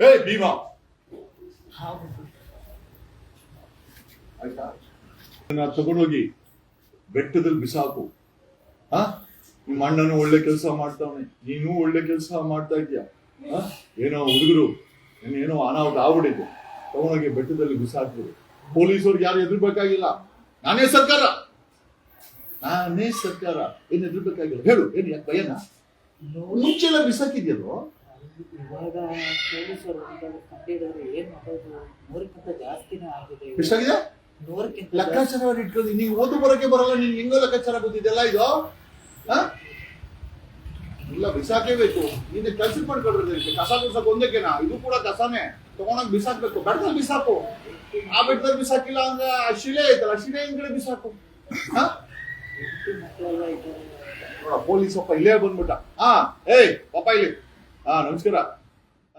ಹೇ ಭೀಮಾ ಆಯ್ತಾ? ನಾ ತಗೊಂಡೋಗಿ ಬೆಟ್ಟದಲ್ಲಿ ಬಿಸಾಕು. ಹಾ? ನಿಮ್ಮ ಅಣ್ಣನು ಒಳ್ಳೆ ಕೆಲಸ ಮಾಡ್ತಾವನೆ. ನೀನು ಒಳ್ಳೆ ಕೆಲಸ ಮಾಡ್ತಾ ಇದ್ಯಾ? ಏನೋ ಹುಡುಗರು ಏನೋ ಅನಾಹುತ ಆಗ್ಬಿಟ್ಟಿದೆ. ತಗೊಂಡೋಗಿ ಬೆಟ್ಟದಲ್ಲಿ ಬಿಸಾಕ್ಬಿಡು ಪೊಲೀಸರು ಯಾರು ಎದುರ್ಬೇಕಾಗಿಲ್ಲ ನಾನೇ ಸರ್ಕಾರ. ನಾನೇ ಸರ್ಕಾರ. ಏನ್ ಎದುರ್ಬೇಕಾಗಿಲ್ಲ ಹೇಳು. ಏನ್ ಯಾಕೆ ಭಯನ? ಮುಂಚೆಲ್ಲ ಬಿಸಾಕಿದ್ಯಲ್ವೋ ಇವಾಗ ಪೊಲೀಸರು ಕಂಡಿದ್ದಾರೆ ಏನ್ ಮಾಡೋದು? ನೂರಕ್ಕಿಂತ ಜಾಸ್ತಿನೇ ಆಗಿದೆ. ಎಷ್ಟಾಗಿದೆ? ನೂರಕ್ಕಿಂತ ಲೆಕ್ಕಾಚಾರ ಇಟ್ಕೊಂಡು ನೀವು ಓದು ಬರೋಕೆ ಬರಲ್ಲ ನೀನ್ ಹೆಂಗೋ ಲೆಕ್ಕಾಚಾರ ಗೊತ್ತಿದೆಲ್ಲ ಇದು? ಇಲ್ಲ ಬಿಸಾಕೇಬೇಕು ನೀನು ಕೆಲಸ ಮಾಡ್ಕೊಂಡ್ರೆ ಕಸ ಬಿಸಾಕ್ ಒಂದಕ್ಕೇನಾ? ಇದು ಕೂಡ ಕಸನೇ. ತಗೊಂಡೋಗಿ ಬಿಸಾಕ್ಬೇಕು. ಬೆಟ್ಟದಲ್ಲಿ ಬಿಸಾಕು. ಆ ಬೆಟ್ಟದಲ್ಲಿ ಬಿಸಾಕಿಲ್ಲ ಅಂದ್ರೆ ಆ ಶಿಲೆ ಐತಲ್ಲ ಶಿಲೆ ಹಿಂದ್ಗಡೆ ಬಿಸಾಕು. ಹಾ? ನೋಡ ಪೊಲೀಸ್ ಅಪ್ಪ ಇಲ್ಲೇ ಬಂದ್ಬಿಟ್ಟ. ಹಾ ಏಯ್ ಪಾಪ ಇಲ್ಲಿ. ಹಾ ನಮಸ್ಕಾರ.